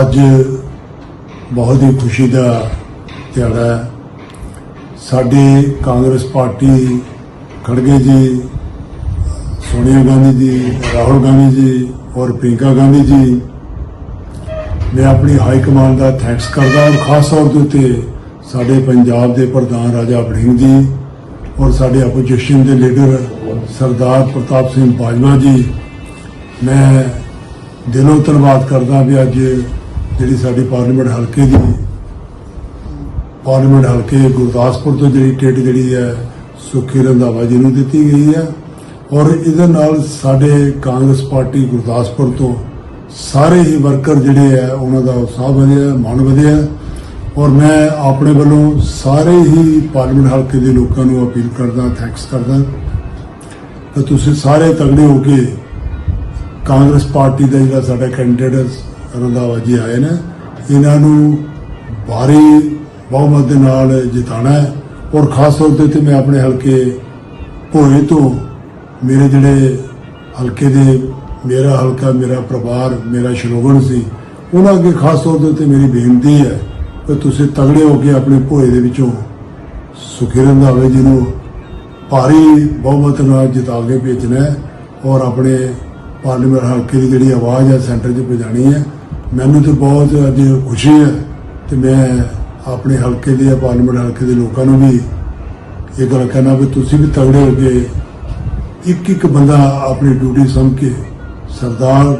ਅੱਜ ਬਹੁਤ ਹੀ ਖੁਸ਼ੀ ਦਾ ਦਿਹਾੜਾ ਹੈ। ਸਾਡੇ ਕਾਂਗਰਸ ਪਾਰਟੀ ਖੜਗੇ ਜੀ, ਸੋਨੀਆ ਗਾਂਧੀ ਜੀ, ਰਾਹੁਲ ਗਾਂਧੀ ਜੀ ਔਰ ਪ੍ਰਿੰਕਾ ਗਾਂਧੀ ਜੀ, ਮੈਂ ਆਪਣੀ ਹਾਈ ਕਮਾਂਡ ਦਾ ਥੈਂਕਸ ਕਰਦਾ ਔਰ ਖਾਸ ਤੌਰ ਦੇ ਉੱਤੇ ਸਾਡੇ ਪੰਜਾਬ ਦੇ ਪ੍ਰਧਾਨ ਰਾਜਾ ਵੜਿੰਗ ਜੀ ਔਰ ਸਾਡੇ ਆਪੋਜੀਸ਼ਨ ਦੇ ਲੀਡਰ ਸਰਦਾਰ ਪ੍ਰਤਾਪ ਸਿੰਘ ਬਾਜਵਾ ਜੀ। ਮੈਂ ਦਿਲੋਂ ਧੰਨਵਾਦ ਕਰਦਾ ਵੀ ਅੱਜ ਜਿਹੜੀ ਸਾਡੀ ਪਾਰਲੀਮੈਂਟ ਹਲਕੇ ਦੀ ਪਾਰਲੀਮੈਂਟ ਹਲਕੇ ਗੁਰਦਾਸਪੁਰ ਤੋਂ ਜਿਹੜੀ ਟਿਕਟ ਜਿਹੜੀ ਹੈ, ਸੁਖੀ ਰੰਧਾਵਾ ਜੀ ਨੂੰ ਦਿੱਤੀ ਗਈ ਹੈ। ਔਰ ਇਹਦੇ ਨਾਲ ਸਾਡੇ ਕਾਂਗਰਸ ਪਾਰਟੀ ਗੁਰਦਾਸਪੁਰ ਤੋਂ ਸਾਰੇ ਹੀ ਵਰਕਰ ਜਿਹੜੇ ਆ ਉਹਨਾਂ ਦਾ ਉਤਸ਼ਾਹ ਵਧਿਆ ਮਨ ਵਧਿਆ। ਔਰ ਮੈਂ ਆਪਣੇ ਵੱਲੋਂ ਸਾਰੇ ਹੀ ਪਾਰਲੀਮੈਂਟ ਹਲਕੇ ਦੇ ਲੋਕਾਂ ਨੂੰ ਅਪੀਲ ਕਰਦਾ ਥੈਂਕਸ ਕਰਦਾ। ਕਿ ਤੁਸੀਂ ਸਾਰੇ ਤਗੜੇ ਹੋ ਕੇ ਕਾਂਗਰਸ ਪਾਰਟੀ ਦਾ ਜਿਹੜਾ ਸਾਡਾ ਕੈਂਡੀਡੇਟ ਰੰਧਾਵਾ ਜੀ ਆਏ ਨੇ। ਇਹਨਾਂ ਨੂੰ ਭਾਰੀ ਬਹੁਮਤ ਦੇ ਨਾਲ ਜਿਤਾਣਾ ਹੈ। ਔਰ ਖਾਸ ਤੌਰ ਤੇ ਤੇ ਮੈਂ ਆਪਣੇ ਹਲਕੇ ਭੋਏ ਤੋਂ ਮੇਰੇ ਜਿਹੜੇ ਹਲਕੇ ਦੇ ਮੇਰਾ ਹਲਕਾ, ਮੇਰਾ ਪਰਿਵਾਰ, ਮੇਰਾ ਸ਼ਲੋਗਨ ਸੀ, ਉਹਨਾਂ ਅੱਗੇ ਖਾਸ ਤੌਰ ਦੇ ਉੱਤੇ ਮੇਰੀ ਬੇਨਤੀ ਹੈ ਕਿ ਤੁਸੀਂ ਤਗੜੇ ਹੋ ਕੇ ਆਪਣੇ ਭੋਏ ਦੇ ਵਿੱਚੋਂ ਸੁਖੀ ਰੰਧਾਵੇ ਜੀ ਨੂੰ ਭਾਰੀ ਬਹੁਮਤ ਨਾਲ ਜਿਤਾ ਕੇ ਭੇਜਣਾ ਔਰ ਆਪਣੇ ਪਾਰਲੀਮੈਂਟ ਹਲਕੇ ਦੀ ਜਿਹੜੀ ਆਵਾਜ਼ ਹੈ, ਸੈਂਟਰ 'ਚ ਪਹੁੰਚਾਣੀ ਹੈ। ਮੈਨੂੰ ਤਾਂ ਬਹੁਤ ਅੱਜ ਖੁਸ਼ੀ ਹੈ ਤੇ ਮੈਂ ਆਪਣੇ ਹਲਕੇ ਦੇ ਪਾਰਲੀਮੈਂਟ ਹਲਕੇ ਦੇ ਲੋਕਾਂ ਨੂੰ ਵੀ ਇਹ ਗੱਲ ਕਹਿਣਾ ਵੀ ਤੁਸੀਂ ਵੀ ਤਗੜੇ ਹੋ ਕੇ ਇੱਕ ਇੱਕ ਬੰਦਾ ਆਪਣੀ ਡਿਊਟੀ ਸਮਝ ਕੇ ਸਰਦਾਰ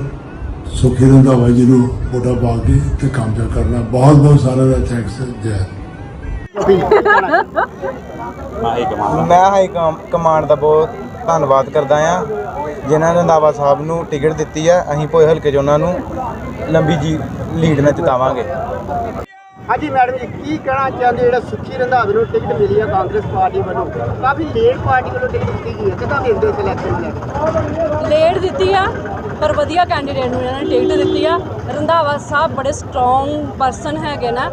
ਸੁਖੀ ਰੰਧਾਵਾ ਜੀ ਨੂੰ ਵੋਟਾਂ ਪਾ ਕੇ ਤੇ ਕਾਮਯਾਬ ਕਰਨਾ। ਬਹੁਤ ਬਹੁਤ ਸਾਰਿਆਂ ਦਾ ਥੈਂਕਸ ਜੈ ਆਹੀ ਮੈਂ ਹਾਈ ਕਮਾਂਡ ਦਾ ਬਹੁਤ ਧੰਨਵਾਦ ਕਰਦਾ ਆ ਜਿਨ੍ਹਾਂ ਨੇ ਰੰਧਾਵਾ ਸਾਹਿਬ ਨੂੰ ਟਿਕਟ ਦਿੱਤੀ ਆ ਅਸੀਂ ਭੋਏ ਹਲਕੇ 'ਚ ਉਹਨਾਂ ਨੂੰ ਲੰਬੀ ਜੀ ਲੀਡ ਨਾਲ ਜਿਤਾਵਾਂਗੇ। ਹਾਂਜੀ ਮੈਡਮ ਜੀ ਕੀ ਕਹਿਣਾ ਚਾਹੁੰਦੇ ਜਿਹੜਾ ਸੁੱਖੀ ਰੰਧਾਵੇ ਨੂੰ ਟਿਕਟ ਮਿਲੀ ਹੈ ਕਾਂਗਰਸ ਪਾਰਟੀ ਵੱਲੋਂ। ਕਾਫੀ ਲੇਟ ਪਾਰਟੀ ਵੱਲੋਂ ਟਿਕਟ ਦਿੱਤੀ ਗਈ ਹੈ। ਕਿਦਾਂ ਦੇਖਦੇ ਹੋ ਸਿਲੈਕਸ਼ਨ ਨੂੰ ਲੈ ਲੇਟ ਦਿੱਤੀ ਆ ਪਰ ਵਧੀਆ ਕੈਂਡੀਡੇਟ ਨੂੰ ਇਹਨਾਂ ਨੇ ਟਿਕਟ ਦਿੱਤੀ ਆ। ਰੰਧਾਵਾ ਸਾਹਿਬ ਬੜੇ ਸਟਰੋਂਗ ਪਰਸਨ ਹੈਗੇ ਨਾ।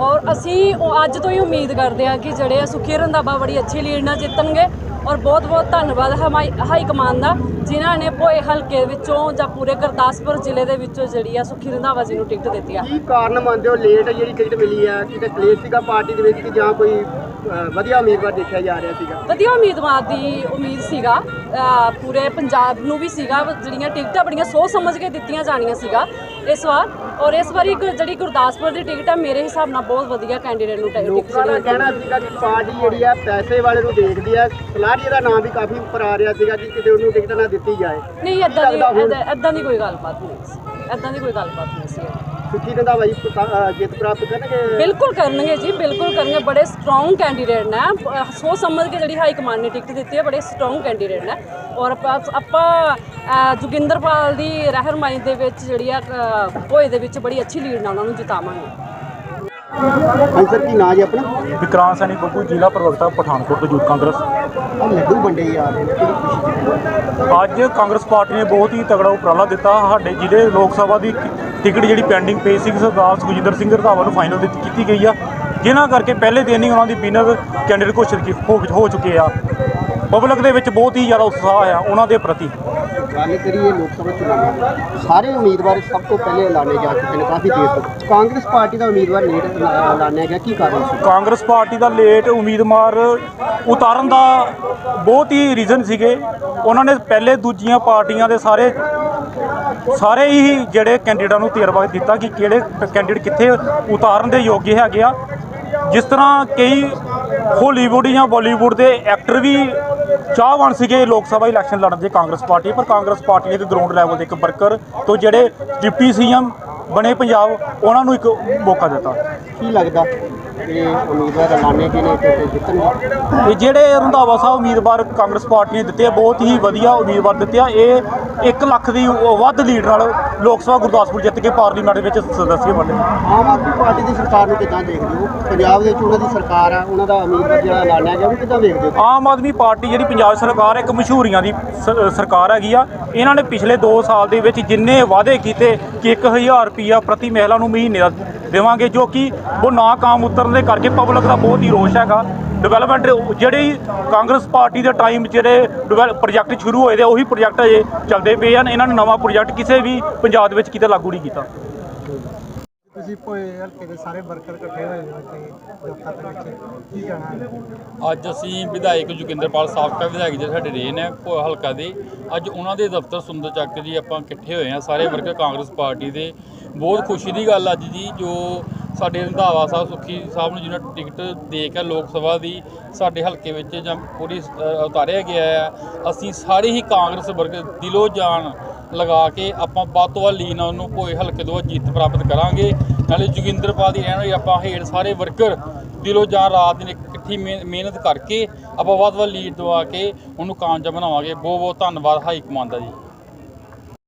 ਔਰ ਅਸੀਂ ਉਹ ਅੱਜ ਤੋਂ ਹੀ ਉਮੀਦ ਕਰਦੇ ਆ ਕਿ ਜਿਹੜੇ ਆ ਸੁਖੀ ਰੰਧਾਵਾ ਬੜੀ ਅੱਛੀ ਲੀਡ ਨਾਲ ਜਿੱਤਣਗੇ। ਔਰ ਬਹੁਤ ਬਹੁਤ ਧੰਨਵਾਦ ਹਮਾਈ ਹਾਈ ਕਮਾਨ ਦਾ। ਜਿਨ੍ਹਾਂ ਨੇ ਭੋਏ ਹਲਕੇ ਵਿੱਚੋਂ ਜਾਂ ਪੂਰੇ ਗੁਰਦਾਸਪੁਰ ਜ਼ਿਲ੍ਹੇ ਦੇ ਵਿੱਚੋਂ ਜਿਹੜੀ ਆ ਸੁਖੀ ਰੰਧਾਵਾ ਜੀ ਨੂੰ ਟਿਕਟ ਦਿੱਤੀ ਆ। ਕੀ ਕਾਰਨ ਮੰਨਦੇ ਹੋ? ਲੇਟ ਜਿਹੜੀ ਟਿਕਟ ਮਿਲੀ ਹੈ ਕਿਤੇ ਕਲੇਸ਼ ਸੀਗਾ ਪਾਰਟੀ ਦੇ ਵਿੱਚ ਕਿ ਜਾਂ ਕੋਈ ਵਧੀਆ ਉਮੀਦਵਾਰ ਦੇਖਿਆ ਜਾ ਰਿਹਾ ਸੀਗਾ। ਵਧੀਆ ਉਮੀਦਵਾਰ ਦੀ ਉਮੀਦ ਸੀਗਾ। ਪੂਰੇ ਪੰਜਾਬ ਨੂੰ ਵੀ ਸੀਗਾ। ਜਿਹੜੀਆਂ ਟਿਕਟਾਂ ਬੜੀਆਂ ਸੋਚ ਸਮਝ ਕੇ ਦਿੱਤੀਆਂ ਜਾਣੀਆਂ ਸੀਗਾ ਇਸ ਵਾਰ। ਔਰ ਇਸ ਵਾਰੀ ਜਿਹੜੀ ਗੁਰਦਾਸਪੁਰ ਦੀ ਟਿਕਟ ਹੈ ਮੇਰੇ ਹਿਸਾਬ ਨਾਲ ਬਹੁਤ ਵਧੀਆ ਕੈਂਡੀਡੇਟ ਨੂੰ ਟਿਕਟ ਲੋਕਾਂ ਦਾ ਕਹਿਣਾ ਸੀਗਾ ਕਿ ਪਾਰਟੀ ਜਿਹੜੀ ਹੈ ਪੈਸੇ ਵਾਲੇ ਨੂੰ ਦੇਖਦੀ ਹੈ ਸਲਾਹੀ ਦਾ ਨਾਮ ਵੀ ਕਾਫੀ ਉੱਪਰ ਆ ਰਿਹਾ ਸੀਗਾ ਕਿ ਕਿਤੇ ਉਹਨੂੰ ਟਿਕਟ ਨਾ ਦਿੱਤੀ ਜਾਏ। ਨਹੀਂ ਇਦਾਂ ਦੀ ਕੋਈ ਗੱਲਬਾਤ ਨਹੀਂ ਸੀ। ਇਦਾਂ ਦੀ ਕੋਈ ਗੱਲਬਾਤ ਨਹੀਂ ਸੀ। ਸੁੱਖੀ ਰੰਧਾਵਾ ਜੀ ਜਿੱਤ ਪ੍ਰਾਪਤ ਕਰਨਗੇ? ਬਿਲਕੁਲ ਕਰਨਗੇ ਜੀ, ਬਿਲਕੁਲ ਕਰਨਗੇ, ਬੜੇ ਸਟਰੋਂਗ ਕੈਂਡੀਡੇਟ ਨੇ। ਸੋਚ ਸਮਝ ਕੇ ਜਿਹੜੀ ਹਾਈ ਕਮਾਂਡ ਨੇ ਟਿਕਟ ਦਿੱਤੀ ਹੈ, ਬੜੇ ਸਟਰੋਂਗ ਕੈਂਡੀਡੇਟ ਨੇ। ਔਰ ਆਪਾਂ ਆਪਾਂ ਜੋਗਿੰਦਰਪਾਲ ਦੀ ਰਹਿਨਮਾਈ ਦੇ ਵਿੱਚ ਜਿਹੜੀ ਆ ਭੋਏ ਦੇ ਵਿੱਚ ਬੜੀ ਅੱਛੀ ਲੀਡ ਨਾਲ ਉਹਨਾਂ ਨੂੰ ਜਿਤਾਵਾਂਗੇ। ਹਾਂਜੀ ਸਰ ਕੀ ਨਾਂ ਜੀ ਆਪਣਾ? ਵਿਕਰਾਂਤ ਸੈਣੀ ਬੱਬੂ ਜ਼ਿਲ੍ਹਾ ਪ੍ਰਵਕਤਾ ਪਠਾਨਕੋਟ ਤੋਂ ਯੂਥ ਕਾਂਗਰਸ। ਆਹ ਲੱਡੂ ਵੰਡੇ ਜਾ ਰਹੇ ਨੇ ਕਿਹੜੀ ਖੁਸ਼ੀ ਦੀ ਅੱਜ ਕਾਂਗਰਸ ਪਾਰਟੀ ਨੇ ਬਹੁਤ ਹੀ ਤਗੜਾ ਉਪਰਾਲਾ ਦਿੱਤਾ। ਸਾਡੇ ਜ਼ਿਲ੍ਹੇ ਲੋਕ ਸਭਾ ਦੀ ਟਿਕਟ ਜਿਹੜੀ ਪੈਂਡਿੰਗ ਪਈ ਸੀ ਸਰਦਾਰ ਸੁਖਜਿੰਦਰ ਸਿੰਘ ਰੰਧਾਵਾ ਨੂੰ ਫਾਈਨਲ ਦਿੱਤੀ ਕੀਤੀ ਗਈ ਆ। ਜਿਨ੍ਹਾਂ ਕਰਕੇ ਪਹਿਲੇ ਦਿਨ ਹੀ ਉਹਨਾਂ ਦੀ ਵਿਨਰ ਕੈਂਡੀਡੇਟ ਘੋਸ਼ਿਤ ਕੀ- ਹੋ ਹੋ ਚੁੱਕੇ ਆ। ਪਬਲਿਕ ਦੇ ਵਿੱਚ ਬਹੁਤ ਹੀ ਜ਼ਿਆਦਾ ਉਤਸ਼ਾਹ ਆ ਉਹਨਾਂ ਦੇ ਪ੍ਰਤੀ। ਗੱਲ ਕਰੀਏ ਲੋਕ ਸਭਾ ਚੁਣਾਵਾਂ ਸਾਰੇ ਉਮੀਦਵਾਰ ਸਭ ਤੋਂ ਪਹਿਲੇ ਐਲਾਨੇ ਜਾ ਚੁੱਕੇ ਨੇ, ਕਾਫੀ ਦੇਰ ਤੋਂ। ਕਾਂਗਰਸ ਪਾਰਟੀ ਦਾ ਉਮੀਦਵਾਰ ਲੇਟ ਐਲਾਨਿਆ ਗਿਆ, ਕੀ ਕਾਰਨ ਸੀ? ਕਾਂਗਰਸ ਪਾਰਟੀ ਦਾ ਲੇਟ ਉਮੀਦਵਾਰ ਉਤਾਰਨ ਦਾ ਬਹੁਤ ਹੀ ਰੀਜ਼ਨ ਸੀਗੇ। ਉਹਨਾਂ ਨੇ ਪਹਿਲੇ ਦੂਜੀਆਂ ਪਾਰਟੀਆਂ ਦੇ ਸਾਰੇ ਸਾਰੇ ਹੀ ਜਿਹੜੇ ਕੈਂਡੀਡੇਟਾਂ ਨੂੰ ਤਜਰਬਾ ਦਿੱਤਾ ਕਿ ਕਿਹੜੇ ਕੈਂਡੀਡੇਟ ਕਿੱਥੇ ਉਤਾਰਨ ਦੇ ਯੋਗ ਹੈਗੇ ਆ। ਜਿਸ ਤਰ੍ਹਾਂ ਕਈ ਹਾਲੀਵੁੱਡ ਜਾਂ ਬਾਲੀਵੁੱਡ ਦੇ ਐਕਟਰ ਵੀ ਚਾਹਵਾਨ ਸੀਗੇ ਲੋਕ ਸਭਾ ਇਲੈਕਸ਼ਨ ਲੜਨ ਦੇ ਕਾਂਗਰਸ ਪਾਰਟੀ, ਪਰ ਕਾਂਗਰਸ ਪਾਰਟੀ ਨੇ ਇੱਕ ਗਰਾਊਂਡ ਲੈਵਲ ਦੇ ਇੱਕ ਵਰਕਰ ਤੋਂ ਜਿਹੜੇ ਡਿਪਟੀ ਸੀਐਮ ਬਣੇ ਪੰਜਾਬ, ਉਹਨਾਂ ਨੂੰ ਇੱਕ ਮੌਕਾ ਦਿੱਤਾ। ਕੀ ਲੱਗਦਾ? ਇਹ ਉਮੀਦਵਾਰ ਐਲਾਨੇ ਗਏ ਨੇ ਤੇ ਜਿੱਤਣਗੇ ਇਹ ਜਿਹੜੇ ਰੰਧਾਵਾ ਸਾਹਿਬ ਉਮੀਦਵਾਰ ਕਾਂਗਰਸ ਪਾਰਟੀ ਨੇ ਦਿੱਤੇ ਆ ਬਹੁਤ ਹੀ ਵਧੀਆ ਉਮੀਦਵਾਰ ਦਿੱਤੇ ਆ। ਇਹ 1 ਲੱਖ ਦੀ ਵੱਧ ਲੀਡ ਨਾਲ ਲੋਕ ਸਭਾ ਗੁਰਦਾਸਪੁਰ ਜਿੱਤ ਕੇ ਪਾਰਲੀਮੈਂਟ ਵਿੱਚ ਸਦੱਸਿਆ ਬਣੇ। ਆਮ ਆਦਮੀ ਪਾਰਟੀ ਦੀ ਸਰਕਾਰ ਨੂੰ ਕਿੱਦਾਂ ਦੇਖਦੇ ਹੋ? ਪੰਜਾਬ ਦੇ ਵਿੱਚ ਉਹਨਾਂ ਦੀ ਸਰਕਾਰ ਆ ਉਹਨਾਂ ਦਾ ਉਮੀਦਵਾਰ ਜਿਹੜਾ ਐਲਾਨਿਆ ਗਿਆ ਉਹ ਕਿੱਦਾਂ ਦੇਖਦੇ ਹੋ? ਆਮ ਆਦਮੀ ਪਾਰਟੀ ਜਿਹੜੀ ਪੰਜਾਬ ਸਰਕਾਰ ਇੱਕ ਮਸ਼ਹੂਰੀਆਂ ਦੀ ਸਰਕਾਰ ਹੈਗੀ ਆ। ਇਹਨਾਂ ਨੇ ਪਿਛਲੇ 2 ਸਾਲ ਦੇ ਵਿੱਚ ਜਿੰਨੇ ਵਾਅਦੇ ਕੀਤੇ ਕਿ 1000 ਰੁਪਿਆ ਪ੍ਰਤੀ ਮਹਿਲਾ ਨੂੰ ਮਹੀਨੇ ਦਾ ਦੇਵਾਂਗੇ ਜੋ ਕਿ ਉਹ ਨਾ ਕਾਮ ਉਤਰਨ ਦੇ ਕਰਕੇ ਪਬਲਿਕ ਦਾ ਬਹੁਤ ਹੀ ਰੋਸ਼ ਹੈਗਾ। ਡਿਵੈਲਪਮੈਂਟ ਜਿਹੜੀ ਕਾਂਗਰਸ ਪਾਰਟੀ ਦੇ ਟਾਈਮ ਜਿਹੜੇ ਡਿਵੈਲਪ ਪ੍ਰੋਜੈਕਟ ਸ਼ੁਰੂ ਹੋਏ ਦੇ ਉਹੀ ਪ੍ਰੋਜੈਕਟ ਅਜੇ ਚੱਲਦੇ ਪਏ ਹਨ। ਇਹਨਾਂ ਨੇ ਨਵਾਂ ਪ੍ਰੋਜੈਕਟ ਕਿਸੇ ਵੀ ਪੰਜਾਬ ਦੇ ਵਿੱਚ ਕਿਤੇ ਲਾਗੂ ਨਹੀਂ ਕੀਤਾ। ਤੁਸੀਂ ਭੋਏ ਹਲਕੇ ਦੇ ਸਾਰੇ ਵਰਕਰ ਇਕੱਠੇ ਹੋਏ ਹੋ ਇੱਥੇ ਦਫ਼ਤਰ ਦੇ ਵਿੱਚ। ਕੀ ਕਹਿਣਾ ਹੈ? ਅੱਜ ਅਸੀਂ ਵਿਧਾਇਕ ਜੋਗਿੰਦਰਪਾਲ ਸਾਬਕਾ ਵਿਧਾਇਕ ਜਿਹੜੇ ਸਾਡੇ ਰਹੇ ਨੇ ਭੋਆ ਹਲਕਾ ਦੇ ਅੱਜ ਉਹਨਾਂ ਦੇ ਦਫ਼ਤਰ ਸੁੰਦਰ ਚੱਕ ਜੀ ਆਪਾਂ ਇਕੱਠੇ ਹੋਏ ਆ ਸਾਰੇ ਵਰਕਰ ਕਾਂਗਰਸ ਪਾਰਟੀ ਦੇ। ਬਹੁਤ ਖੁਸ਼ੀ ਦੀ ਗੱਲ ਅੱਜ ਜੀ ਜੋ ਸਾਡੇ ਰੰਧਾਵਾ ਸਾਹਿਬ, ਸੁੱਖੀ ਸਾਹਿਬ ਨੂੰ ਜਿਹਨਾਂ ਟਿਕਟ ਦੇ ਕੇ ਲੋਕ ਸਭਾ ਦੀ ਸਾਡੇ ਹਲਕੇ ਵਿੱਚ ਜਾਂ ਪੂਰੀ ਉਤਾਰਿਆ ਗਿਆ ਹੈ ਅਸੀਂ ਸਾਰੇ ਹੀ ਕਾਂਗਰਸ ਵਰਗ ਦਿਲੋਂ ਜਾਨ ਲਗਾ ਕੇ ਆਪਾਂ ਵੱਧ ਤੋਂ ਵੱਧ ਲੀਨ ਉਹਨੂੰ ਭੋਏ ਹਲਕੇ ਤੋਂ ਜਿੱਤ ਪ੍ਰਾਪਤ ਕਰਾਂਗੇ। ਨਾਲੇ ਜੋਗਿੰਦਰਪਾਲ ਦੀ ਰਹਿਣ ਵਾਲੀ ਆਪਾਂ ਹੇਠ ਸਾਰੇ ਵਰਕਰ ਦਿਲੋਂ ਜਾਨ, ਰਾਤ ਦਿਨ ਇਕੱਠੀ ਮਿਹ- ਮਿਹਨਤ ਕਰਕੇ ਆਪਾਂ ਵੱਧ ਵੱਧ ਲੀਡ ਦਵਾ ਕੇ ਉਹਨੂੰ ਕਾਮਯਾਬ ਬਣਾਵਾਂਗੇ। ਬਹੁਤ ਬਹੁਤ ਧੰਨਵਾਦ ਹਾਈ ਕਮਾਂਡ ਦਾ ਜੀ।